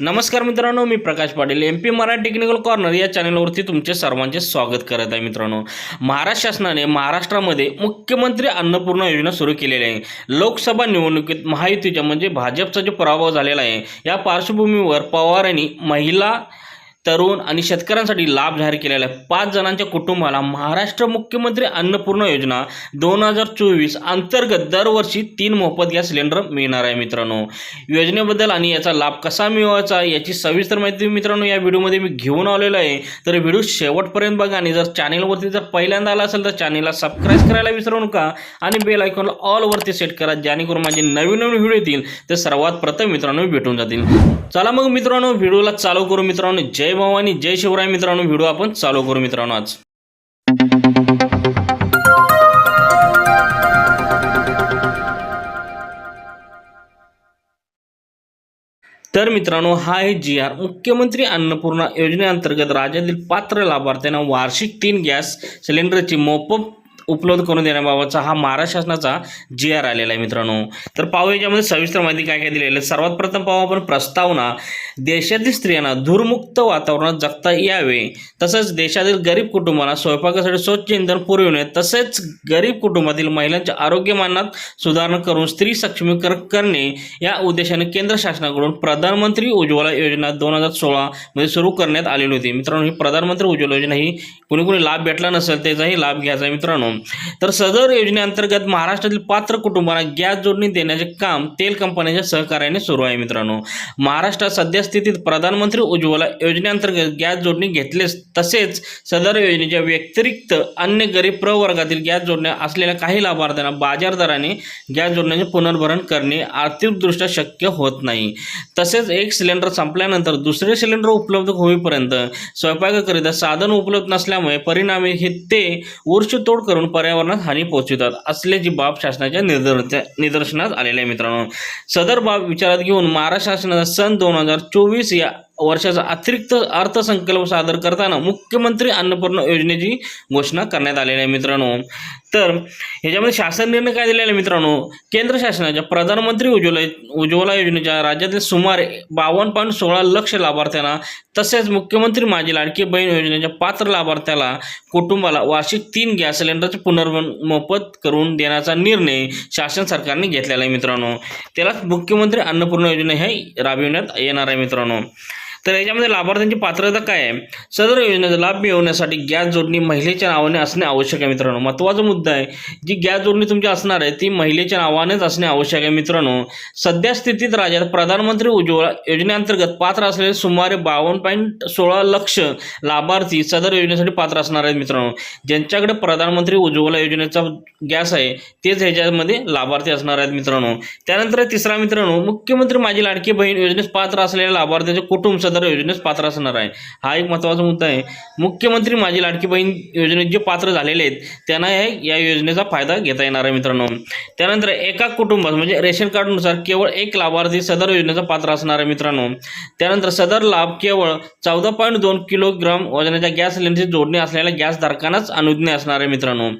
नमस्कार मित्रांनो मी Prakash Patil M P Marathi technical corner या चॅनलवरती तुमचे सर्वांचे स्वागत करत आहे मित्रांनो. महाराष्ट्र शासनाने महाराष्ट्रामध्ये मुख्यमंत्री अन्नपूर्णा योजना सुरू केलेली आहे. लोकसभा निवडणुकीत महायुतीच्या म्हणजे भाजपचा जो पराभव झालेला आहे या पार्श्वभूमीवर पवार यांनी महिला तरुण आणि शेतकऱ्यांसाठी लाभ जाहीर केलेला आहे. पाच जणांच्या कुटुंबाला महाराष्ट्र मुख्यमंत्री अन्नपूर्णा योजना दोन हजार चोवीस अंतर्गत दरवर्षी तीन मोफत गॅस सिलेंडर मिळणार आहे मित्रांनो. योजनेबद्दल आणि याचा लाभ कसा मिळवायचा याची सविस्तर माहिती मित्रांनो या व्हिडिओमध्ये मी घेऊन आलेलो आहे. तर व्हिडिओ शेवटपर्यंत बघा आणि जर चॅनेलवरती जर पहिल्यांदा आला असेल तर चॅनेलला सबस्क्राईब करायला विसरू नका आणि बेल आयकॉनला ऑलवरती सेट करा जेणेकरून माझे नवीन नवीन व्हिडिओ येतील. ते सर्वात प्रथम मित्रांनो भेटून जातील. चला मग मित्रांनो व्हिडिओला चालू करू मित्रांनो. जय भवानी जय शिवराय मित्रांनो. व्हिडिओ आपण चालू करू मित्रांनो आज. तर मित्रांनो हा आहे जी आर. मुख्यमंत्री अन्नपूर्णा योजनेअंतर्गत राज्यातील पात्र लाभार्थ्यांना वार्षिक तीन गॅस सिलेंडरची मोफत उपलब्ध करून देण्याबाबतचा हा महाराष्ट्र शासनाचा जी आर आलेला आहे मित्रांनो. तर पाहू याच्यामध्ये सविस्तर माहिती काय काय दिलेली आहे. सर्वात प्रथम पाहू आपण प्रस्तावना. देशातील स्त्रियांना धूरमुक्त वातावरणात जगता यावे. तसंच देशातील गरीब कुटुंबांना स्वयंपाकासाठी स्वच्छ इंधन पुरविणे तसेच गरीब कुटुंबातील महिलांच्या आरोग्यमानात सुधारणा करून स्त्री सक्षमीकरण करणे या उद्देशाने केंद्र शासनाकडून प्रधानमंत्री उज्ज्वला योजना दोन हजार सोळामध्ये सुरू करण्यात आलेली होती. मित्रांनो ही प्रधानमंत्री उज्ज्वला योजना ही कोणी कोणी लाभ भेटला नसेल त्याचाही लाभ घ्यायचा आहे मित्रांनो. तर सदर योजनेअंतर्गत महाराष्ट्रातील पात्र कुटुंबांना गॅस जोडणी देण्याचे काम तेल कंपन्यांच्या सहकार्याने सुरू आहे मित्रांनो. महाराष्ट्रात सद्यस्थितीत प्रधानमंत्री उज्ज्वला योजनेअंतर्गत गॅस जोडणी घेतलेच तसेच सदर योजनेच्या व्यतिरिक्त अन्य गरीब प्रवर्गातील गॅस जोडण्या असलेल्या काही लाभार्थ्यांना बाजार दराने गॅस जोडण्याचे पुनर्भरण करणे आर्थिकदृष्ट्या शक्य होत नाही. तसेच एक सिलेंडर संपल्यानंतर दुसरे सिलेंडर उपलब्ध होईपर्यंत स्वयंपाकाकरिता साधन उपलब्ध नसल्यामुळे परिणामी हे ते ऊर्जतोड करून पर्यावरणात हानी पोहोचवितात असल्याची बाब शासनाच्या निदर् निदर्शनास आलेल्या आहे मित्रांनो. सदर बाब विचारात घेऊन महाराष्ट्र शासनाचा सन दोन हजार चोवीस या वर्षाचा अतिरिक्त अर्थसंकल्प सादर करताना मुख्यमंत्री अन्नपूर्णा योजनेची घोषणा करण्यात आलेली आहे मित्रांनो. तर ह्याच्यामध्ये शासन निर्णय काय दिलेला आहे मित्रांनो? केंद्र शासनाच्या प्रधानमंत्री उज्ज्वला उज्ज्वला योजनेच्या राज्यातील सुमारे बावन्न पॉईंट सोळा लक्ष लाभार्थ्यांना तसेच मुख्यमंत्री माझी लाडकी बहीण योजनेच्या पात्र लाभार्थ्याला कुटुंबाला वार्षिक तीन गॅस सिलेंडरचे पुनर्वन मोफत करून देण्याचा निर्णय शासन सरकारने घेतलेला आहे मित्रांनो. त्यालाच मुख्यमंत्री अन्नपूर्णा योजना हे राबविण्यात येणार आहे मित्रांनो. तर याच्यामध्ये लाभार्थ्यांची पात्रता काय आहे? सदर योजनेचा लाभ मिळवण्यासाठी गॅस जोडणी महिलेच्या नावाने असणे आवश्यक आहे मित्रांनो. महत्त्वाचा मुद्दा आहे जी गॅस जोडणी तुमची असणार आहे ती महिलेच्या नावानेच असणे आवश्यक आहे मित्रांनो. सध्या स्थितीत राज्यात प्रधानमंत्री उज्ज्वला योजनेअंतर्गत पात्र असलेले सुमारे बावन्न पॉईंट सोळा लक्ष लाभार्थी सदर योजनेसाठी पात्र असणार आहेत मित्रांनो. ज्यांच्याकडे प्रधानमंत्री उज्ज्वला योजनेचा गॅस आहे तेच ह्याच्यामध्ये लाभार्थी असणार आहेत मित्रांनो. त्यानंतर तिसरा मित्रांनो मुख्यमंत्री माझी लाडकी बहीण योजनेस पात्र असलेल्या लाभार्थ्यांचे कुटुंब सदर योजनेस पात्र असणार आहे. हा एक महत्त्वाचा मुद्दा आहे. मुख्यमंत्री माझी लाडकी बहीण योजनेत जे पात्र झालेले आहेत त्यांना या योजनेचा फायदा घेता येणार आहे मित्रांनो. त्यानंतर एका कुटुंबात म्हणजे रेशन कार्डनुसार केवळ एक लाभार्थी सदर योजनेचा पात्र असणार आहे मित्रांनो. त्यानंतर सदर लाभ केवळ चौदा पॉईंट दोन किलोग्राम वजनाच्या गॅस सिलेंडरची जोडणी असलेल्या गॅस धारकांनाच अनुज्ञ असणार आहे मित्रांनो.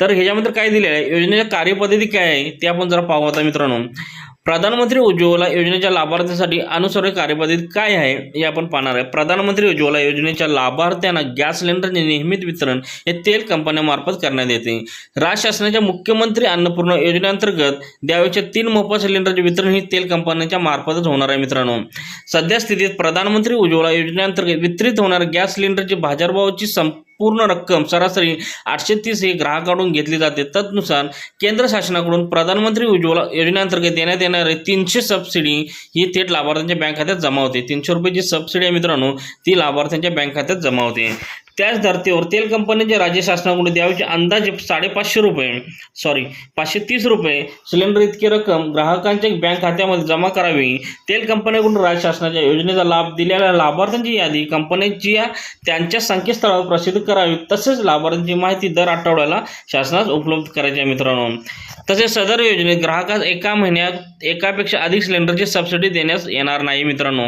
तर ह्याच्यामध्ये काय दिलेलं आहे? योजनेच्या कार्यपद्धती काय आहे? ते आपण जरा पाहू आता मित्रांनो. प्रधानमंत्री उज्ज्वला योजनेच्या लाभार्थ्यांसाठी अनुसरण कार्यपद्धती काय आहे हे आपण पाहणार आहे. प्रधानमंत्री उज्ज्वला योजनेच्या लाभार्थ्यांना गॅस सिलेंडरचे नियमित वितरण हे तेल कंपन्यांमार्फत करण्यात येते. राज्य शासनाच्या मुख्यमंत्री अन्नपूर्णा योजनेअंतर्गत द्यावेच्या तीन मोफत सिलेंडरचे वितरण ही तेल कंपन्यांच्या मार्फतच होणार आहे मित्रांनो. सध्या स्थितीत प्रधानमंत्री उज्ज्वला योजनेअंतर्गत वितरित होणाऱ्या गॅस सिलेंडरची बाजारभावाची सं पूर्ण रक्कम सरासरी आठशे तीस हे ग्राहकाकडून घेतली जाते. तदनुसार केंद्र शासनाकडून प्रधानमंत्री उज्ज्वला योजनेअंतर्गत देण्यात येणारे तीनशे सबसिडी ही थेट लाभार्थ्यांच्या बँक खात्यात जमा होते. तीनशे रुपयाची सबसिडी आहे मित्रांनो ती लाभार्थ्यांच्या बँक खात्यात जमा होते. त्याच धर्तीवर तेल कंपनीचे राज्य शासनाकडून द्यावयाचे अंदाजे साडेपाचशे रुपये सॉरी पाचशे तीस रुपये सिलेंडर इतकी रक्कम ग्राहकांच्या बँक खात्यामध्ये जमा करावी. तेल कंपनीकडून राज्य शासनाच्या योजनेचा लाभ दिलेल्या लाभार्थ्यांची यादी कंपनीची या त्यांच्या संकेतस्थळावर प्रसिद्ध करावी तसेच लाभार्थ्यांची माहिती दर आठवड्याला शासनास उपलब्ध करायची आहे मित्रांनो. तसेच सदर योजनेत ग्राहकास एका महिन्यात एकापेक्षा अधिक सिलेंडरची सबसिडी देण्यास येणार नाही मित्रांनो.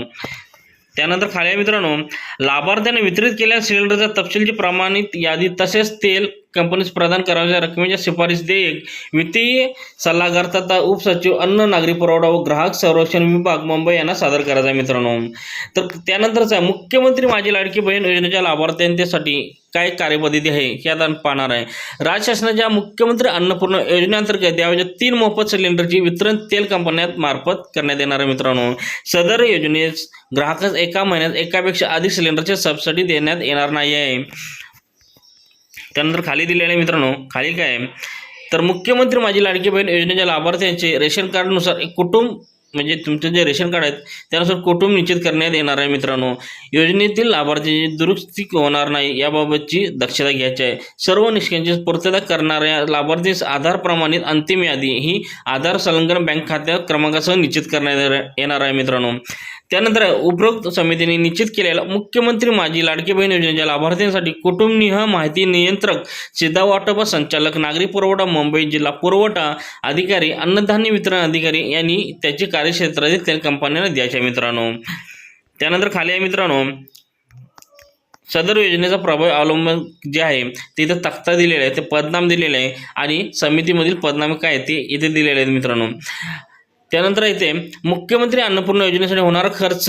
त्यानंतर खाली मित्रांनो लाभार्थ्याने वितरित केलेल्या सिलेंडरच्या तपशीलची प्रमाणित यादी तसेच तेल कंपनीस प्रदान करावयाच्या रकमेच्या शिफारस देयक वित्तीय सल्लागार तथा उपसचिव अन्न नागरी पुरवठा व ग्राहक संरक्षण विभाग मुंबई यांना सादर करायचा मित्रांनो. तर त्यानंतरच आहे मुख्यमंत्री माझी लाडकी बहीण योजनेच्या लाभार्थ्यांसाठी काय कार्यपद्धती आहे हे आता पाहणार आहे. राज्य शासनाच्या मुख्यमंत्री अन्नपूर्ण योजनेअंतर्गत द्यावयाच्या तीन मोफत सिलेंडरची वितरण तेल कंपन्यात मार्फत करण्यात येणार आहे मित्रांनो. सदर योजनेस ग्राहकास एका महिन्यात एकापेक्षा अधिक सिलेंडरची सबसिडी देण्यात येणार नाही आहे. त्यानंतर खाली दिलेले मित्रांनो खाली काय आहे? तर मुख्यमंत्री माझी लाडकी बहीण योजनेच्या लाभार्थ्यांचे रेशन कार्डनुसार एक कुटुंब म्हणजे तुमचं जे रेशन कार्ड आहेत त्यानुसार कुटुंब निश्चित करण्यात येणार आहे मित्रांनो. योजनेतील लाभार्थ्यांची दुरुस्ती होणार नाही याबाबतची दक्षता घ्यायची आहे. सर्व निष्कांची पूर्तता करणाऱ्या लाभार्थीस आधार प्रमाणित अंतिम यादी ही आधार संलग्न बँक खात्या क्रमांकासह निश्चित करण्यात येणार आहे मित्रांनो. त्यानंतर उपरोक्त समितीने निश्चित केलेल्या मुख्यमंत्री माझी लाडकी बहीण योजनेच्या लाभार्थ्यांसाठी कुटुंबनिह माहिती नियंत्रक सिद्धा वाटप संचालक नागरी पुरवठा मुंबई जिल्हा पुरवठा अधिकारी अन्नधान्य वितरण अधिकारी यांनी त्याचे कार्यक्षेत्र तेल कंपन्यांना द्यायचे मित्रांनो. त्यानंतर खाली आहे मित्रांनो सदर योजनेचा प्रभाव अवलंबन जे आहे तिथं तक्ता दिलेला आहे ते पदनाम दिलेले आहे आणि समितीमधील पदनामे काय ते इथे दिलेले आहेत मित्रांनो. त्यानंतर इथे मुख्यमंत्री अन्नपूर्णा योजनेसाठी होणारा खर्च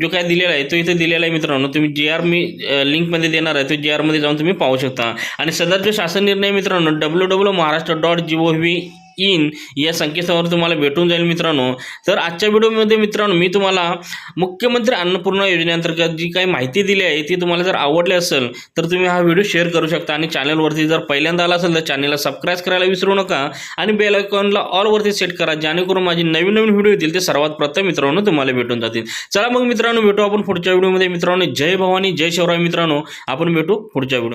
जो काय दिलेला आहे तो इथे दिलेला आहे मित्रांनो. तुम्ही जी आर मी लिंकमध्ये देणार आहे तो जी आरमध्ये जाऊन तुम्ही पाहू शकता. आणि सदरचे शासन निर्णय मित्रांनो W W Maharashtra dot G O V in या संकेतस्थळावर तुम्हाला भेटून जाईल मित्रांनो. तर आजच्या व्हिडिओमध्ये मित्रांनो मी तुम्हाला मुख्यमंत्री अन्नपूर्णा योजनेअंतर्गत जी काही माहिती दिली आहे ती तुम्हाला जर आवडली असेल तर तुम्ही हा व्हिडिओ शेअर करू शकता आणि चॅनलवरती जर पहिल्यांदा आला असेल तर चॅनलला सबस्क्राईब करायला विसरू नका आणि बेल आयकॉनला ऑलवरती सेट करा जेणेकरून माझी नवीन नवीन व्हिडिओ येतील ते सर्वात प्रथम मित्रांनो तुम्हाला भेटून जातील. चला मग मित्रांनो भेटू आपण पुढच्या व्हिडिओमध्ये. मित्रांनो जय भवानी जय शिवराय मित्रांनो. आपण भेटू पुढच्या व्हिडिओ